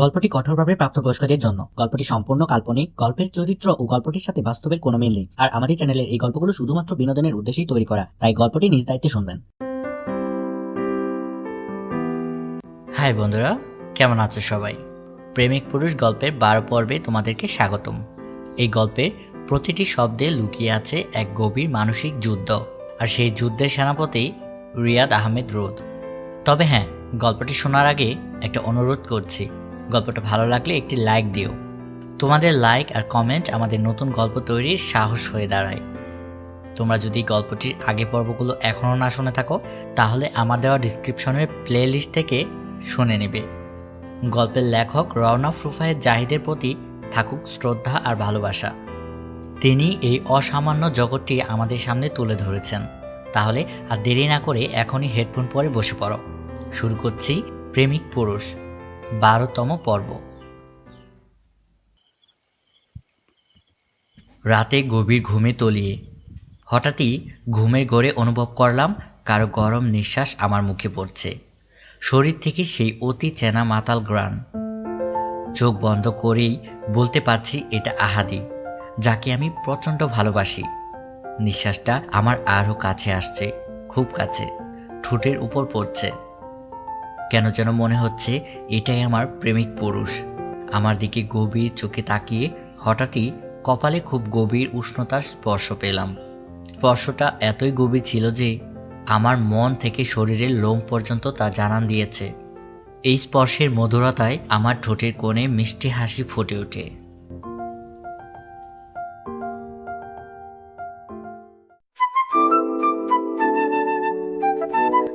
গল্পটি কঠোরভাবে প্রাপ্তবয়স্কদের জন্য। গল্পটি সম্পূর্ণ কাল্পনিক, গল্পের চরিত্র ও গল্পটির সাথে বাস্তবের কোনো মিল নেই। আর আমাদের চ্যানেলের এই গল্পগুলো শুধুমাত্র বিনোদনের উদ্দেশ্যেই তৈরি করা, তাই গল্পটি নিজ দায়িত্বে শুনবেন। হাই বন্ধুরা, কেমন আছো সবাই? প্রেমিক পুরুষ গল্পের বারো পর্বে তোমাদেরকে স্বাগতম। এই গল্পের প্রতিটি শব্দে লুকিয়ে আছে এক গভীর মানসিক যুদ্ধ, আর সেই যুদ্ধের সেনাপতি রিয়াদ আহমেদ রোদ। তবে হ্যাঁ গল্পটি শোনার আগে একটা অনুরোধ করছি। গল্পটা ভালো লাগলে একটি লাইক দিও। তোমাদের লাইক আর কমেন্ট আমাদের নতুন গল্প তৈরির সাহস হয়ে দাঁড়ায়। তোমরা যদি গল্পটির আগে পর্বগুলো এখনও না শুনে থাকো, তাহলে আমার দেওয়া ডিসক্রিপশনের প্লে লিস্ট থেকে শুনে নেবে। গল্পের লেখক রওনা রুফায়ের জাহিদের প্রতি থাকুক শ্রদ্ধা আর ভালোবাসা। তিনি এই অসামান্য জগৎটি আমাদের সামনে তুলে ধরেছেন। তাহলে আর দেরি না করে এখনই হেডফোন পরে বসে পড়ো। শুরু করছি প্রেমিক পুরুষ। বারোতম পর্ব। রাতে গভীর ঘুমে তলিয়ে হঠাৎই ঘুমের গড়ে অনুভব করলাম কারও গরম নিঃশ্বাস আমার মুখে পড়ছে। শরীর থেকে সেই অতি চেনা মাতাল গ্রান চোখ বন্ধ করেই বলতে পারছি এটা আহাদি, যাকে আমি প্রচণ্ড ভালোবাসি। নিঃশ্বাসটা আমার আরও কাছে আসছে, খুব কাছে, ঠোঁটের উপর পড়ছে। কেন যেন মনে হচ্ছে এটাই আমার প্রেমিক পুরুষ। আমার দিকে গভীর চোখে তাকিয়ে হঠাৎই কপালে খুব গভীর উষ্ণতার স্পর্শ পেলাম। স্পর্শটা এতই গভীর ছিল যে আমার মন থেকে শরীরের লোম পর্যন্ত তা জানান দিয়েছে। এই স্পর্শের মধুরতায় আমার ঠোঁটের কোণে মিষ্টি হাসি ফুটে ওঠে।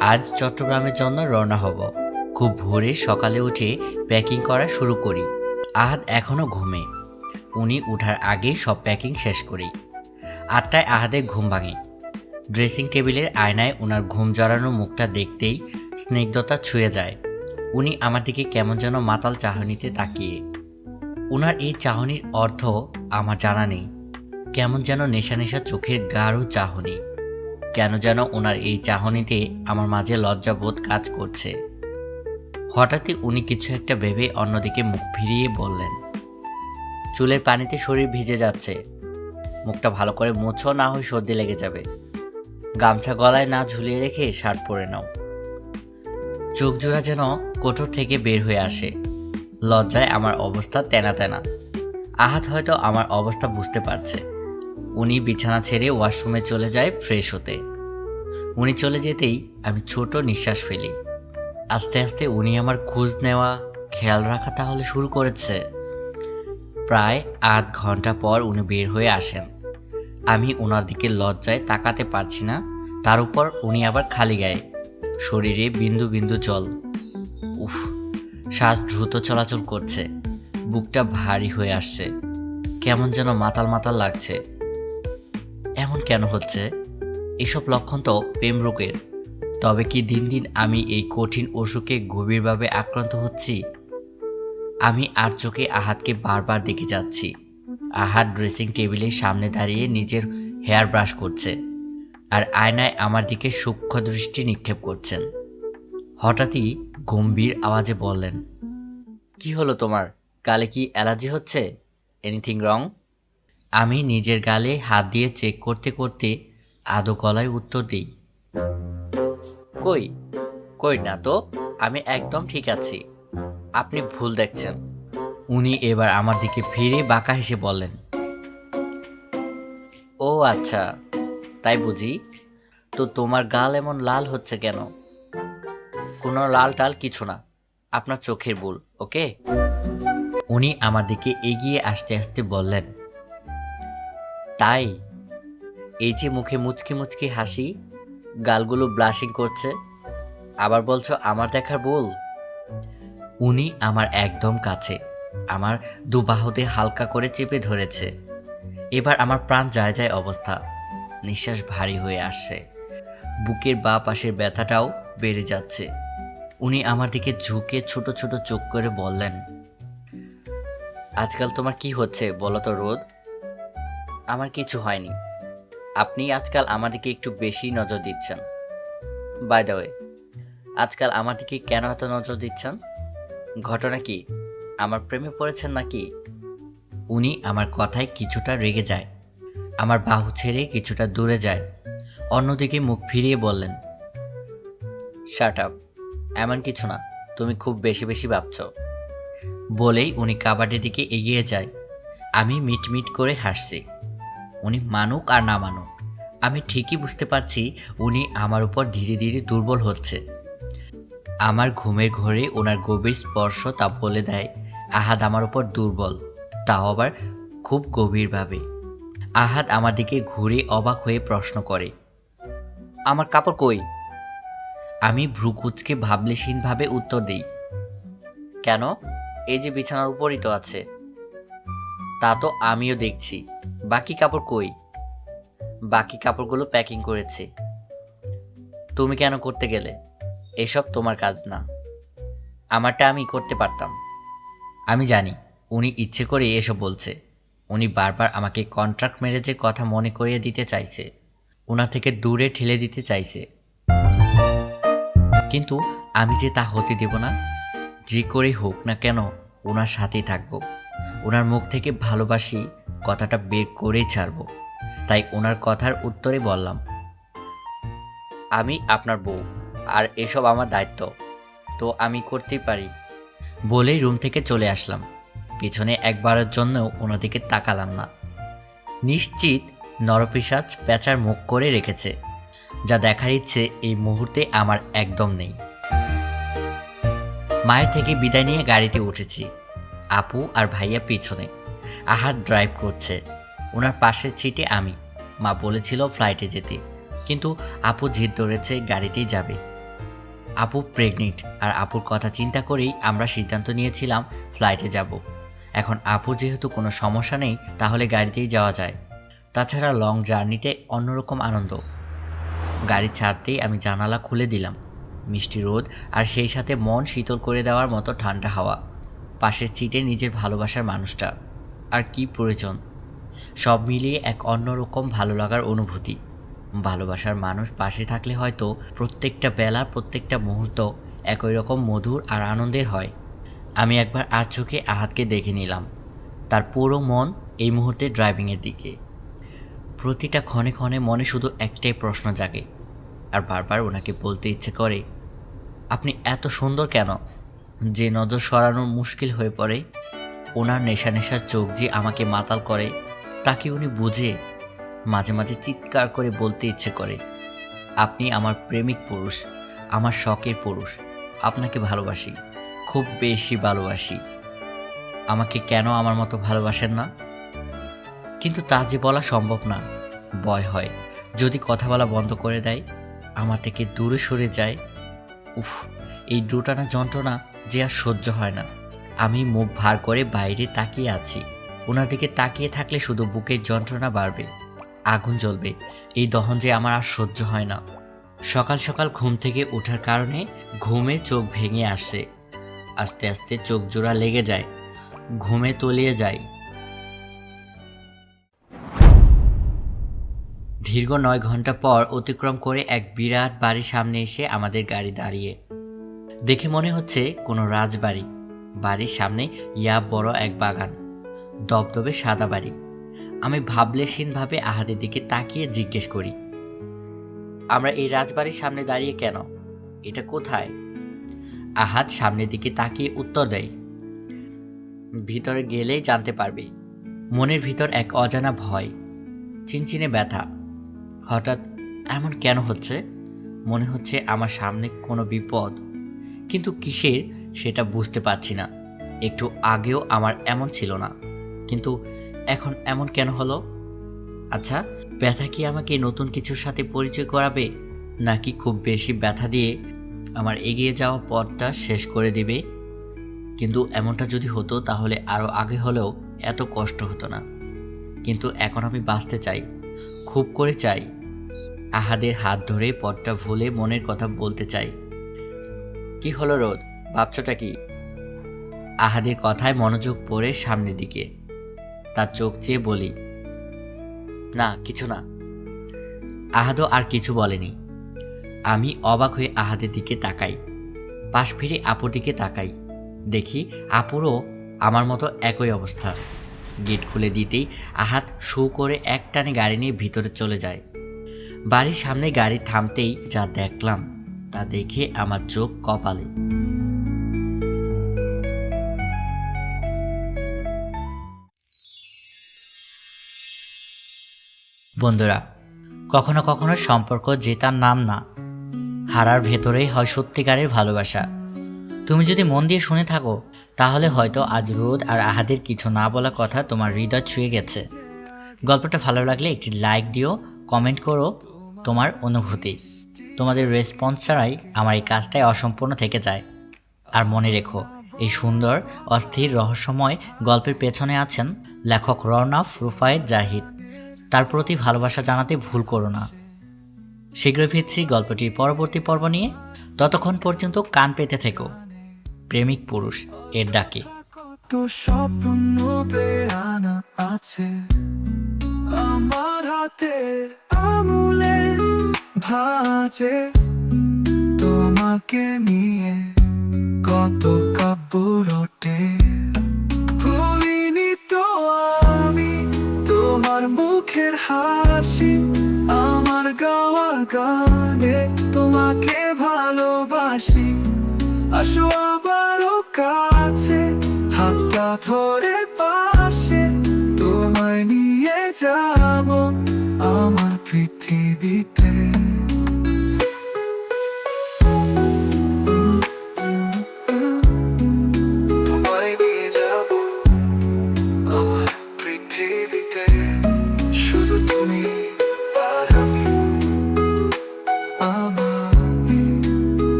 আজ চট্টগ্রামের জন্য রওনা হব। খুব ভোরে সকালে উঠে প্যাকিং করা শুরু করি। আহাদ এখনও ঘুমে। উনি উঠার আগে সব প্যাকিং শেষ করি। আটটায় আহাদের ঘুম ভাঙে। ড্রেসিং টেবিলের আয়নায় ওনার ঘুম জড়ানো মুখটা দেখতেই স্নিগ্ধতা ছুঁয়ে যায়। উনি আমার দিকে কেমন যেন মাতাল চাহনিতে তাকিয়ে। ওনার এই চাহনির অর্থ আমার জানা নেই। কেমন যেন নেশা নেশা চোখের গাঢ় চাহনি। কেন যেন ওনার এই চাহনিতে আমার মাঝে লজ্জাবোধ কাজ করছে। হঠাৎই উনি কিছু একটা ভেবে অন্যদিকে মুখ ফিরিয়ে বললেন, চুলের পানিতে শরীর ভিজে যাচ্ছে। মুখটা ভালো করে মোছো, না হয় সর্দি লেগে যাবে। গামছা গলায় না ঝুলিয়ে রেখে শার্ট পরে নাও। চোখ জোড়া যেন কোঠর থেকে বের হয়ে আসে। লজ্জায় আমার অবস্থা তেনা তেনা। আহাত হয়তো আমার অবস্থা বুঝতে পারছে। উনি বিছানা ছেড়ে ওয়াশরুমে চলে যায় ফ্রেশ হতে। উনি চলে যেতেই আমি ছোট নিঃশ্বাস ফেলি। আস্তে আস্তে উনি আমার খোঁজ নেওয়া, খেয়াল রাখা তাহলে শুরু করেছে। প্রায় আধ ঘণ্টা পর উনি বের হয়ে আসেন। আমি ওনার দিকে লজ্জায় তাকাতে পারছি না, তার উপর উনি আবার খালি গায়ে, শরীরে বিন্দু বিন্দু জল। উফ, শ্বাস দ্রুত চলাচল করছে, বুকটা ভারী হয়ে আসছে, কেমন যেন মাতাল মাতাল লাগছে। এমন কেন হচ্ছে? এসব লক্ষণ তো প্রেম রোগের তবে কি দিন দিন আমি এই কঠিন অসুখে গভীরভাবে আক্রান্ত হচ্ছি? আমি আর চোখে আহাতকে বারবার দেখে যাচ্ছি। আহাত ড্রেসিং টেবিলের সামনে দাঁড়িয়ে নিজের হেয়ার ব্রাশ করছে আর আয়নায় আমার দিকে সূক্ষ্ম দৃষ্টি নিক্ষেপ করছেন। হঠাৎই গম্ভীর আওয়াজে বললেন, কি হলো তোমার? কালে কি অ্যালার্জি হচ্ছে? এনিথিং রং আমি নিজের গালে হাত দিয়ে চেক করতে করতে আদো গলায় উত্তর দিই। কই কই না তো, আমি একদম ঠিক আছি। আপনি ভুল দেখছেন। উনি এবার আমার দিকে ফিরে বাঁকা হেসে বললেন, ও আচ্ছা তাই বুঝি? তো তোমার গাল এমন লাল হচ্ছে কেন? কোনো লাল টাল কিছু না, আপনার চোখের ভুল, ওকে? উনি আমার দিকে এগিয়ে আসতে আসতে বললেন তাই এই যে মুখে মুচকি মুচকি হাসি, গালগুলো ব্লাশিং করছে, আবার বলছো, আমার দেখার বল উনি আমার একদম কাছে, আমার দুবাহুতে হালকা করে চেপে ধরেছে। এবার আমার প্রাণ যায় যায় অবস্থা, নিঃশ্বাস ভারী হয়ে আসছে। বুকের বা পাশের ব্যথাটাও বেড়ে যাচ্ছে। উনি আমার দিকে ঝুঁকে ছোট ছোট চোখ করে বললেন, আজকাল তোমার কি হচ্ছে বলো তো রোদ? আমার কিছু হয়নি। আপনি আজকাল আমাদেরকে একটু বেশি নজর দিচ্ছেন। বাই দ্য ওয়ে আজকাল আমার দিকে কেন এত নজর দিচ্ছেন? ঘটনা কি, আমার প্রেমে পড়েছেন নাকি? উনি আমার কথায় কিছুটা রেগে যায়। আমার বাহু ছেড়ে কিছুটা দূরে যায়। অন্যদিকে মুখ ফিরিয়ে বললেন শার্ট আপ এমন কিছু না, তুমি খুব বেশি বেশি ভাবছ। বলেই উনি কাবাডের দিকে এগিয়ে যায়। আমি মিট মিট করে হাসছি। উনি মানুক আর না মানুক। আমি ঠিকই বুঝতে পারছি উনি আমার উপর ধীরে ধীরে দুর্বল হচ্ছে। আমার ঘুমের ঘরে ওনার গভীর স্পর্শ তা বলে দেয়, আহাদ আমার উপর দুর্বল। তাও আবার খুব গভীরভাবে। আহাদ আমার দিকে ঘুরে অবাক হয়ে প্রশ্ন করে, আমার কাপড় কই? আমি ভ্রুকুচকে ভাবলেশীনভাবে উত্তর দিই, কেন? এই যে বিছানার উপরই তো আছে। তা তো আমিও দেখছি। বাকি কাপড় কই? বাকি কাপড়গুলো প্যাকিং করেছি। তুমি কেন করতে গেলে? এসব তোমার কাজ না। আমারটা আমি করতে পারতাম। আমি জানি, উনি ইচ্ছে করে এসব বলছে। উনি বারবার আমাকে কন্ট্রাক্ট ম্যারেজের কথা মনে করিয়ে দিতে চাইছে। ওনার থেকে দূরে ঠেলে দিতে চাইছে। কিন্তু আমি যে তা হতে দেব না, যে করে হোক না কেন ওনার সাথেই থাকব। ওনার মুখ থেকে ভালোবাসি কথাটা বের করেই ছাড়বো। তাই ওনার কথার উত্তরে বললাম, আমি আপনার বউ, আর এসব আমার দায়িত্ব, তো আমি করতেই পারি। বলেই রুম থেকে চলে আসলাম। পিছনে একবারের জন্যও ওনার দিকে তাকালাম না। নিশ্চিত নরপিসাজ প্যাঁচার মুখ করে রেখেছে, যা দেখার ইচ্ছে এই মুহূর্তে আমার একদম নেই। মায়ের থেকে বিদায় নিয়ে গাড়িতে উঠেছি, আপু আর ভাইয়া পিছনে। আহার ড্রাইভ করছে। ওনার পাশের সিটে আমি। মা বলেছিল ফ্লাইটে যেতে। কিন্তু আপু জিদ ধরেছে গাড়িতেই যাবে। আপু প্রেগনেন্ট। আর আপুর কথা চিন্তা করেই আমরা সিদ্ধান্ত নিয়েছিলাম ফ্লাইটে যাব। এখন আপুর যেহেতু কোনো সমস্যা নেই, তাহলে গাড়িতেই যাওয়া যায়। তাছাড়া লং জার্নিতে অন্যরকম আনন্দ। গাড়ি ছাড়তেই আমি জানালা খুলে দিলাম। মিষ্টি রোদ আর সেই সাথে মন শীতল করে দেওয়ার মতো ঠান্ডা হাওয়া। পাশের চিটে নিজের ভালোবাসার মানুষটা। আর কি প্রয়োজন? সব মিলিয়ে এক অন্যরকম ভালো লাগার অনুভূতি। ভালোবাসার মানুষ পাশে থাকলে হয়তো প্রত্যেকটা বেলা, প্রত্যেকটা মুহূর্ত একই রকম মধুর আর আনন্দের হয়। আমি একবার আর চোখে আহাতকে দেখে নিলাম। তার পুরো মন এই মুহূর্তে ড্রাইভিংয়ের দিকে। প্রতিটা ক্ষণে ক্ষণে মনে শুধু একটাই প্রশ্ন জাগে। আর বারবার ওনাকে বলতে ইচ্ছে করে, আপনি এত সুন্দর কেন? যে নজর সরানো মুশকিল হয়ে পড়ে। ওনার নেশা নেশার চোখ যে আমাকে মাতাল করে, তাকে উনি বুঝে মাঝে মাঝে চিৎকার করে বলতে ইচ্ছে করে, আপনি আমার প্রেমিক পুরুষ, আমার শখের পুরুষ, আপনাকে ভালোবাসি, খুব বেশি ভালোবাসি। আমাকে কেন আমার মতো ভালোবাসেন না? কিন্তু তা যে বলা সম্ভব না। ভয় হয়। যদি কথা বলা বন্ধ করে দেয়, আমার থেকে দূরে সরে যায়। উফ, এই দুটানা যন্ত্রণা যে আর সহ্য হয় না। আমি মুখ ভার করে বাইরে তাকিয়ে আছি। ওনার দিকে তাকিয়ে থাকলে শুধু বুকের যন্ত্রণা বাড়বে। আগুন জ্বলবে। এই দহন যে আমার আর সহ্য হয় না। সকাল সকাল ঘুম থেকে ওঠার কারণে ঘুমে চোখ ভেঙে আসছে আস্তে আস্তে চোখ জোড়া লেগে যায়। ঘুমে তলিয়ে যায়। দীর্ঘ নয় ঘণ্টা পর অতিক্রম করে এক বিরাট বাড়ির সামনে এসে আমাদের গাড়ি দাঁড়িয়ে। দেখে মনে হচ্ছে কোনো রাজবাড়ি। বাড়ির সামনে ইয়া বড় এক বাগান। দবদবে সাদা বাড়ি। আমি ভাবলেশীনভাবে আহাদের দিকে তাকিয়ে জিজ্ঞেস করি, আমরা এই রাজবাড়ির সামনে দাঁড়িয়ে কেন? এটা কোথায়? আহাদ সামনের দিকে তাকিয়ে উত্তর দেয়, ভিতরে গেলেই জানতে পারবি। মনের ভিতর এক অজানা ভয়, চিনচিনে ব্যথা। হঠাৎ এমন কেন হচ্ছে? মনে হচ্ছে আমার সামনে কোনো বিপদ। কিন্তু কিসের সেটা বুঝতে পারছি না। একটু আগেও আমার এমন ছিল না। কিন্তু এখন এমন কেন হলো? আচ্ছা ব্যথা কি আমাকে নতুন কিছুর সাথে পরিচয় করাবে? নাকি খুব বেশি ব্যথা দিয়ে আমার এগিয়ে যাওয়া পথটা শেষ করে দিবে? কিন্তু এমনটা যদি হতো, তাহলে আরও আগে হলেও এত কষ্ট হতো না। কিন্তু এখন আমি বাঁচতে চাই, খুব করে চাই। আহাদের হাত ধরে পথটা ভুলে মনের কথা বলতে চাই। কি হলো রোদ? ভাবছোটা কি? আহাদের কথায় মনোযোগ পড়ে সামনের দিকে। তার চোখ চেয়ে বলি, না, কিছু না। আহাদও আর কিছু বলেনি। আমি অবাক হয়ে আহাদের দিকে তাকাই। পাশ ফিরে আপুর দিকে তাকাই। দেখি আপুরও আমার মতো একই অবস্থা। গেট খুলে দিতেই আহাত শু করে এক টানে গাড়ি নিয়ে ভিতরে চলে যায়। বাড়ির সামনে গাড়ি থামতেই যা দেখলাম, তা দেখে আমার চোখ কপালে। বন্ধুরা, কখনো কখনো সম্পর্ক জেতার নাম না, হারার ভেতরেই হয় সত্যিকারের ভালোবাসা। তুমি যদি মন দিয়ে শুনে থাকো, তাহলে হয়তো আজ রোদ আর আহাদের কিছু না বলা কথা তোমার হৃদয় ছুঁয়ে গেছে। গল্পটা ভালো লাগলে একটি লাইক দিও, কমেন্ট করো তোমার অনুভূতি। তোমাদের রেসপন্স ছাড়াই আমার এই কাজটাই অসম্পূর্ণ থেকে যায়। আর মনে রেখো, এই সুন্দর, অস্থির, রহস্যময় গল্পের পেছনে আছেন লেখক রনফ রুফায়েত জাহিদ। তার প্রতি ভালোবাসা জানাতে ভুল করো না। শীঘ্রই ফিরছি গল্পটির পরবর্তী পর্ব নিয়ে। ততক্ষণ পর্যন্ত কান পেতে থেকো। প্রেমিক পুরুষ এর ডাকে। তো স্বপ্ন বেড়ানা আছে। আমার হাতে আমুলে ভাজে। তোমাকে নিয়ে কত কাব্য